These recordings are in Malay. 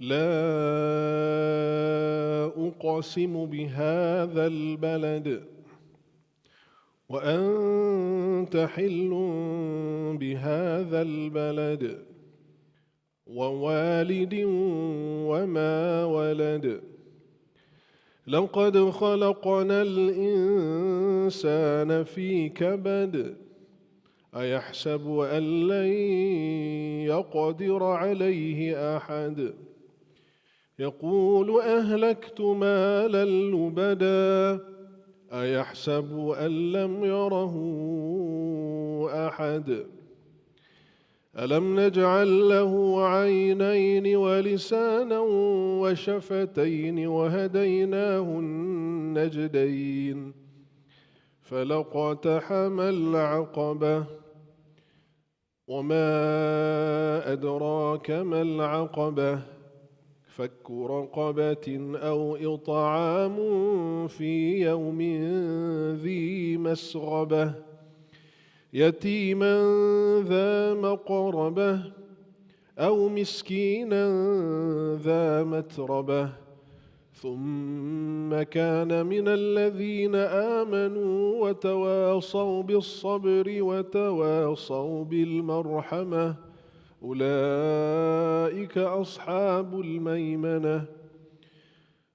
لا أقسم بهذا البلد. وأنت حل بهذا البلد. ووالد وما ولد. لقد خلقنا الإنسان في كبد. أيحسب أن لن يقدر عليه أحد؟ يقول أهلكت مالا لبدا أيحسب أن لم يره أحد؟ ألم نجعل له عينين ولسانا وشفتين وهديناه النجدين؟ فلقتحم العقبة. وما أدراك ما العقبة؟ فك رقبة أو إطعام في يوم ذي مسغبة يتيما ذا مقربة أو مسكينا ذا متربة. ثم كان من الذين آمنوا وتواصوا بالصبر وتواصوا بالمرحمة. أولئك أصحاب الميمنة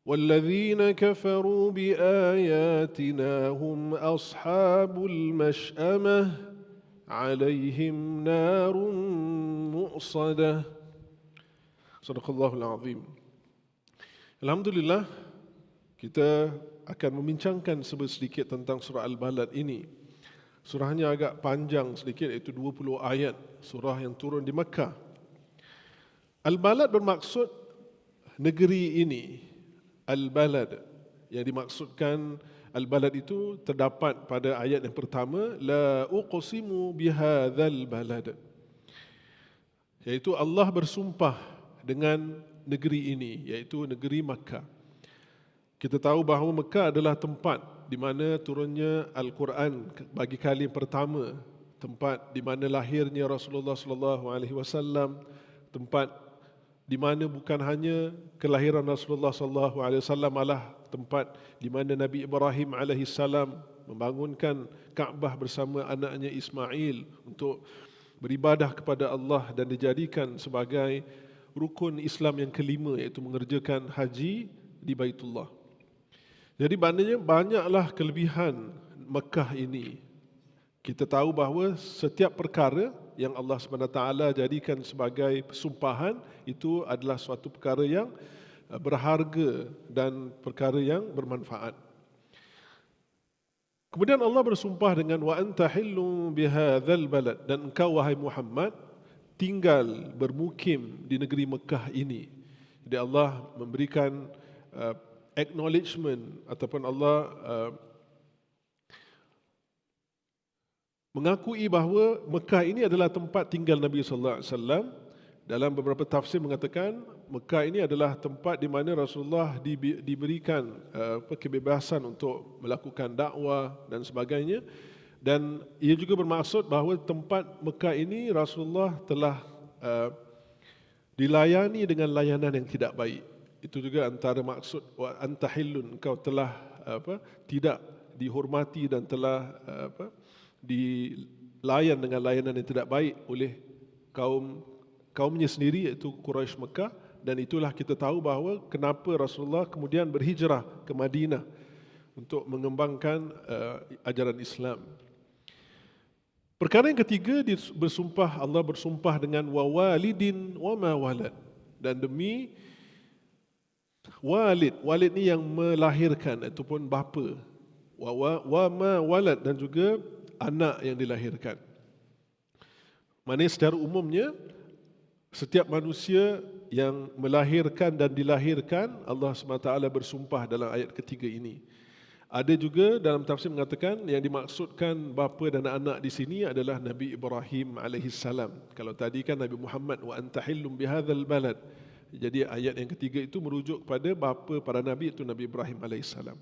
والذين كفروا بآياتنا هم أصحاب المشأمة عليهم نار مؤصدة صدق الله العظيم Alhamdulillah kita akan membincangkan sedikit tentang surah Al-Balad ini. Surahnya agak panjang sedikit iaitu 20 ayat surah yang turun di Mekah. Al-Balad bermaksud negeri ini. Al-Balad yang dimaksudkan Al-Balad itu terdapat pada ayat yang pertama la uqsimu bihadzal balad. Yaitu Allah bersumpah dengan negeri ini iaitu negeri Makkah. Kita tahu bahawa Mekah adalah tempat di mana turunnya Al-Quran bagi kali pertama, tempat di mana lahirnya Rasulullah sallallahu alaihi wasallam, tempat di mana bukan hanya kelahiran Rasulullah sallallahu alaihi wasallam malah tempat di mana Nabi Ibrahim alaihi salam membangunkan Kaabah bersama anaknya Ismail untuk beribadah kepada Allah dan dijadikan sebagai rukun Islam yang kelima iaitu mengerjakan haji di Baitullah. Jadi maknanya banyaklah kelebihan Mekah ini. Kita tahu bahawa setiap perkara yang Allah SWT jadikan sebagai persumpahan itu adalah suatu perkara yang uh, berharga dan perkara yang bermanfaat. Kemudian Allah bersumpah dengan wa anta hillu bihadzal balad dan engkau wahai Muhammad tinggal bermukim di negeri Mekah ini. Jadi Allah memberikan uh, acknowledgement ataupun Allah uh, mengakui bahawa Mekah ini adalah tempat tinggal Nabi sallallahu alaihi wasallam. Dalam beberapa tafsir mengatakan Mekah ini adalah tempat di mana Rasulullah diberikan uh, kebebasan untuk melakukan dakwah dan sebagainya dan ia juga bermaksud bahawa tempat Mekah ini Rasulullah telah uh, dilayani dengan layanan yang tidak baik. Itu juga antara maksud wa kau telah apa tidak dihormati dan telah apa dilayan dengan layanan yang tidak baik oleh kaum kaumnya sendiri iaitu Quraisy Mekah dan itulah kita tahu bahawa kenapa Rasulullah kemudian berhijrah ke Madinah untuk mengembangkan uh, ajaran Islam. Perkara yang ketiga bersumpah Allah bersumpah dengan wawalidin wa ma walad dan demi walid walid ni yang melahirkan ataupun bapa wa, wa, wa ma walad dan juga anak yang dilahirkan. Mana secara umumnya setiap manusia yang melahirkan dan dilahirkan Allah SWT bersumpah dalam ayat ketiga ini. Ada juga dalam tafsir mengatakan yang dimaksudkan bapa dan anak di sini adalah Nabi Ibrahim alaihi salam. Kalau tadi kan Nabi Muhammad wa antahillum bihadzal balad. Jadi ayat yang ketiga itu merujuk kepada bapa para nabi itu Nabi Ibrahim salam.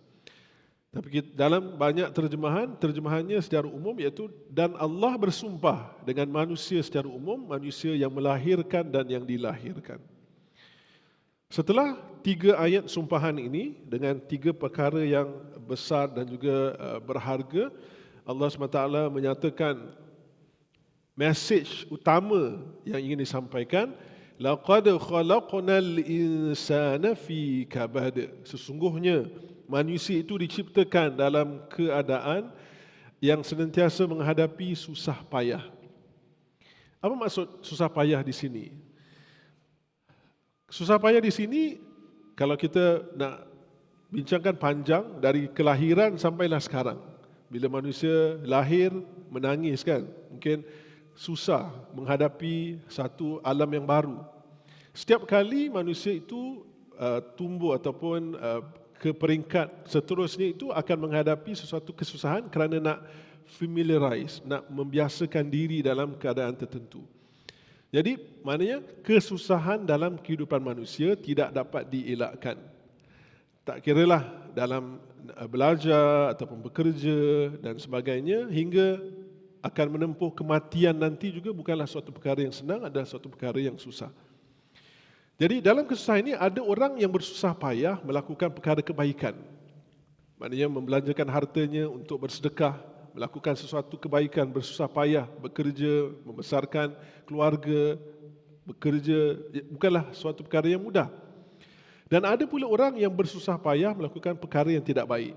Tapi dalam banyak terjemahan, terjemahannya secara umum iaitu dan Allah bersumpah dengan manusia secara umum, manusia yang melahirkan dan yang dilahirkan. Setelah tiga ayat sumpahan ini dengan tiga perkara yang besar dan juga uh, berharga, Allah SWT menyatakan message utama yang ingin disampaikan laqad khalaqnal insana fi kabad. Sesungguhnya manusia itu diciptakan dalam keadaan yang senantiasa menghadapi susah payah. Apa maksud susah payah di sini? Susah payah di sini kalau kita nak bincangkan panjang dari kelahiran sampailah sekarang. Bila manusia lahir menangis kan? Mungkin susah menghadapi satu alam yang baru. Setiap kali manusia itu uh, tumbuh ataupun uh, ke peringkat seterusnya itu akan menghadapi sesuatu kesusahan kerana nak familiarize nak membiasakan diri dalam keadaan tertentu. Jadi maknanya kesusahan dalam kehidupan manusia tidak dapat dielakkan. Tak kiralah dalam uh, belajar ataupun bekerja dan sebagainya hingga akan menempuh kematian nanti juga bukanlah suatu perkara yang senang, adalah suatu perkara yang susah. Jadi dalam kesusahan ini ada orang yang bersusah payah melakukan perkara kebaikan. Maknanya membelanjakan hartanya untuk bersedekah, melakukan sesuatu kebaikan, bersusah payah, bekerja, membesarkan keluarga, bekerja, bukanlah suatu perkara yang mudah. Dan ada pula orang yang bersusah payah melakukan perkara yang tidak baik.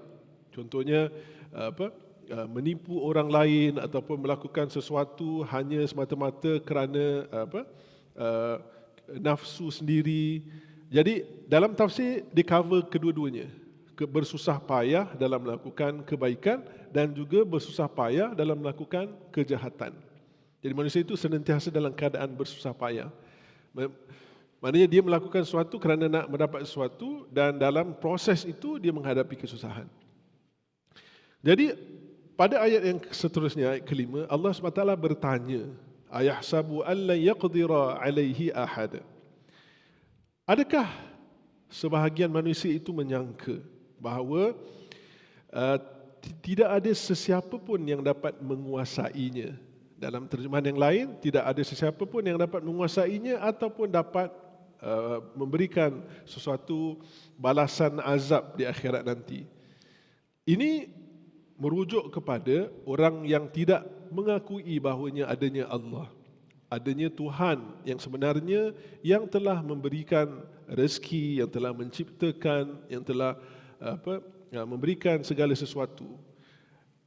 Contohnya apa? Uh, menipu orang lain ataupun melakukan sesuatu hanya semata-mata kerana apa? Uh, nafsu sendiri. Jadi dalam tafsir di cover kedua-duanya. Bersusah payah dalam melakukan kebaikan dan juga bersusah payah dalam melakukan kejahatan. Jadi manusia itu senantiasa dalam keadaan bersusah payah. Maknanya dia melakukan sesuatu kerana nak mendapat sesuatu dan dalam proses itu dia menghadapi kesusahan. Jadi pada ayat yang seterusnya ayat kelima Allah SWT bertanya ayah sabu alla yaqdira alaihi ahad. Adakah sebahagian manusia itu menyangka bahawa uh, tidak ada sesiapa pun yang dapat menguasainya dalam terjemahan yang lain tidak ada sesiapa pun yang dapat menguasainya ataupun dapat Uh, memberikan sesuatu balasan azab di akhirat nanti. Ini merujuk kepada orang yang tidak mengakui bahawanya adanya Allah. Adanya Tuhan yang sebenarnya yang telah memberikan rezeki, yang telah menciptakan, yang telah apa ya, memberikan segala sesuatu.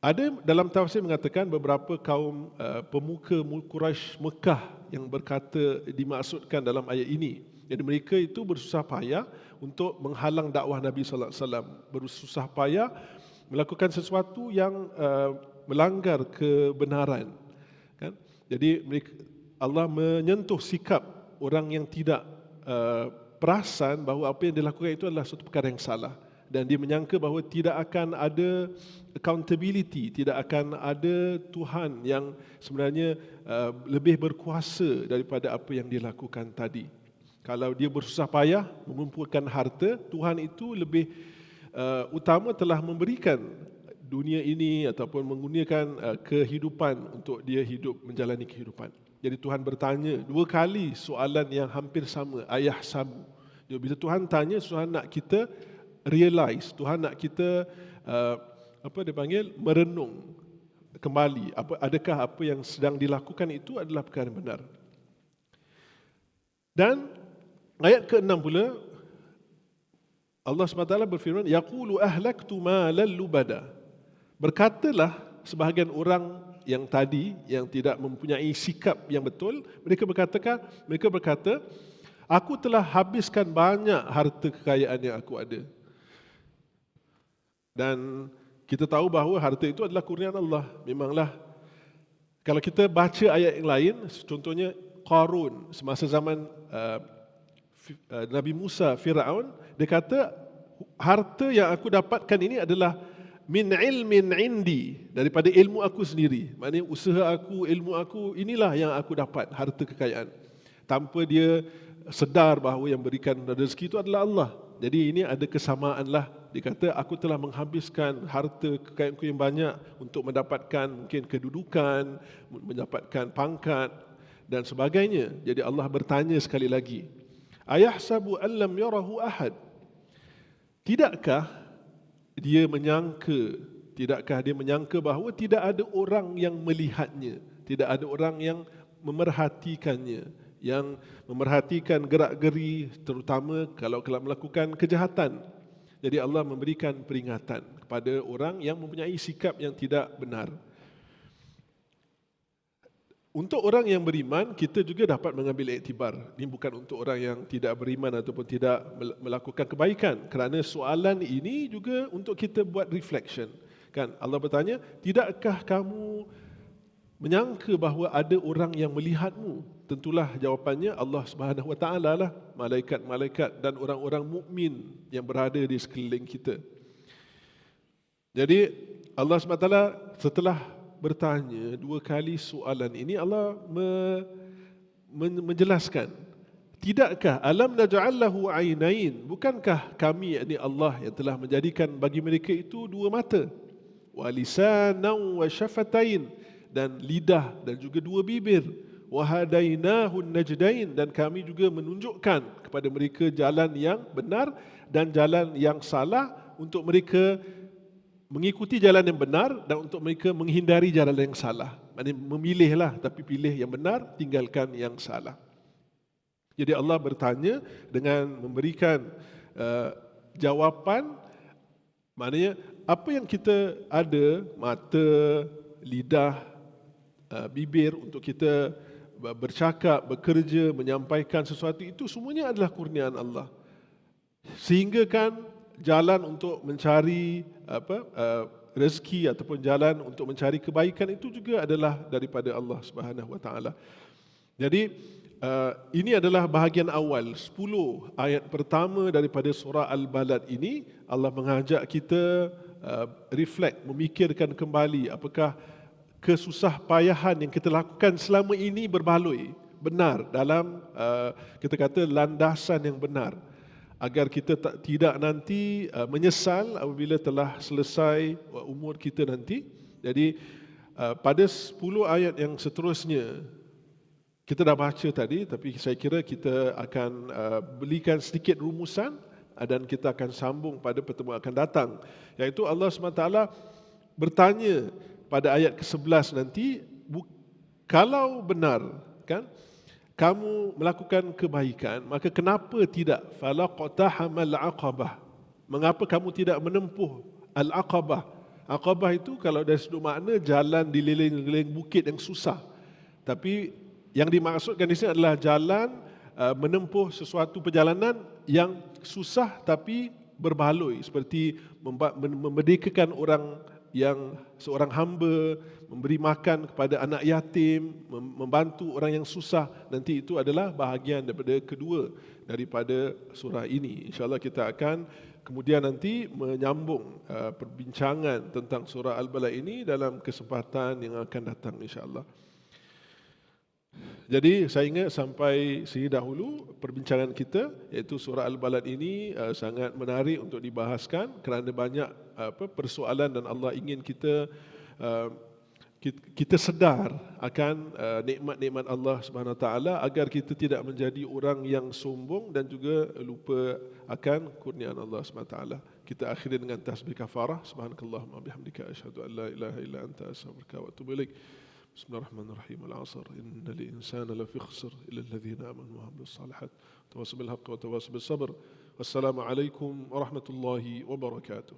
Ada dalam tafsir mengatakan beberapa kaum uh, pemuka Quraisy Mekah yang berkata dimaksudkan dalam ayat ini jadi mereka itu bersusah payah untuk menghalang dakwah Nabi sallallahu alaihi wasallam, bersusah payah melakukan sesuatu yang uh, melanggar kebenaran. Kan? Jadi Allah menyentuh sikap orang yang tidak uh, perasan bahawa apa yang dilakukan itu adalah suatu perkara yang salah dan dia menyangka bahawa tidak akan ada accountability, tidak akan ada Tuhan yang sebenarnya uh, lebih berkuasa daripada apa yang dilakukan tadi. Kalau dia bersusah payah mengumpulkan harta, Tuhan itu lebih uh, utama telah memberikan dunia ini ataupun menggunakan uh, kehidupan untuk dia hidup menjalani kehidupan. Jadi Tuhan bertanya dua kali soalan yang hampir sama, ayah sabu. Jadi bila Tuhan tanya, Tuhan nak kita realize, Tuhan nak kita uh, apa dia panggil merenung kembali apa adakah apa yang sedang dilakukan itu adalah perkara benar. Dan Ayat ke-6 pula Allah SWT berfirman yaqulu ahlaktu malan lubada. Berkatalah sebahagian orang yang tadi yang tidak mempunyai sikap yang betul, mereka berkatakan mereka berkata aku telah habiskan banyak harta kekayaan yang aku ada. Dan kita tahu bahawa harta itu adalah kurniaan Allah. Memanglah kalau kita baca ayat yang lain, contohnya Qarun semasa zaman uh, Eh, Nabi Musa Firaun dia kata harta yang aku dapatkan ini adalah min ilmin indi daripada ilmu aku sendiri. Maknanya usaha aku ilmu aku inilah yang aku dapat harta kekayaan. Tanpa dia sedar bahawa yang berikan rezeki itu adalah Allah. Jadi ini ada kesamaan lah. Dia kata aku telah menghabiskan harta kekayaanku yang banyak untuk mendapatkan mungkin kedudukan mendapatkan pangkat dan sebagainya. Jadi Allah bertanya sekali lagi ayahsabu an lam yarahu ahad tidakkah dia menyangka tidakkah dia menyangka bahawa tidak ada orang yang melihatnya tidak ada orang yang memerhatikannya yang memerhatikan gerak-geri terutama kalau kalau melakukan kejahatan. Jadi Allah memberikan peringatan kepada orang yang mempunyai sikap yang tidak benar. Untuk orang yang beriman, kita juga dapat mengambil iktibar. Ini bukan untuk orang yang tidak beriman ataupun tidak melakukan kebaikan. Kerana soalan ini juga untuk kita buat reflection. Kan Allah bertanya, tidakkah kamu menyangka bahawa ada orang yang melihatmu tentulah jawapannya Allah Subhanahu Wa Taala lah malaikat-malaikat dan orang-orang mukmin yang berada di sekeliling kita jadi Allah SWT setelah bertanya dua kali soalan ini Allah me, men, menjelaskan Tidakkah alam naj'allahu ainain? Bukankah kami yakni Allah yang telah menjadikan bagi mereka itu dua mata? Wa lisanan wa syafatain dan lidah dan juga dua bibir. Wahadainahu najdain dan kami juga menunjukkan kepada mereka jalan yang benar dan jalan yang salah untuk mereka mengikuti jalan yang benar dan untuk mereka menghindari jalan yang salah. Maksudnya memilihlah tapi pilih yang benar, tinggalkan yang salah. Jadi Allah bertanya dengan memberikan uh, jawapan maknanya apa yang kita ada mata, lidah, Uh, bibir untuk kita bercakap, bekerja, menyampaikan sesuatu itu semuanya adalah kurniaan Allah. Sehingga kan jalan untuk mencari apa uh, rezeki ataupun jalan untuk mencari kebaikan itu juga adalah daripada Allah Subhanahu Wa Taala. Jadi uh, ini adalah bahagian awal 10 ayat pertama daripada surah Al-Balad ini Allah mengajak kita uh, reflect memikirkan kembali apakah kesusah payahan yang kita lakukan selama ini berbaloi benar dalam uh, kita kata landasan yang benar agar kita tak, tidak nanti uh, menyesal apabila telah selesai uh, umur kita nanti. Jadi uh, pada 10 ayat yang seterusnya kita dah baca tadi tapi saya kira kita akan uh, belikan sedikit rumusan uh, dan kita akan sambung pada pertemuan akan datang. Iaitu Allah SWT bertanya pada ayat ke-11 nanti kalau benar kan kamu melakukan kebaikan maka kenapa tidak? Falaqtahamal aqabah. Mengapa kamu tidak menempuh al aqabah aqabah itu kalau dari sudut makna jalan di liling-liling bukit yang susah. Tapi yang dimaksudkan di sini adalah jalan uh, menempuh sesuatu perjalanan yang susah tapi berbaloi. Seperti memerdekakan orang yang seorang hamba memberi makan kepada anak yatim, membantu orang yang susah, nanti itu adalah bahagian daripada kedua daripada surah ini. InsyaAllah kita akan kemudian nanti menyambung uh, perbincangan tentang surah Al-Bala ini dalam kesempatan yang akan datang insyaAllah. Jadi saya ingat sampai sini dahulu perbincangan kita iaitu surah Al-Balad ini uh, sangat menarik untuk dibahaskan kerana banyak uh, apa persoalan dan Allah ingin kita uh, kita sedar akan uh, nikmat-nikmat Allah Subhanahu taala agar kita tidak menjadi orang yang sombong dan juga lupa akan kurniaan Allah Subhanahu taala. Kita akhiri dengan tasbih kafarah subhanakallahumma bihamdika asyhadu an la ilaha illa anta astaghfiruka wa atubu ilaik. بسم الله الرحمن الرحيم. العصر إن الإنسان لفي خسر إلا الذين آمنوا وعملوا الصالحات. تواصوا بالحق وتواصوا بالصبر. والسلام عليكم ورحمة الله وبركاته.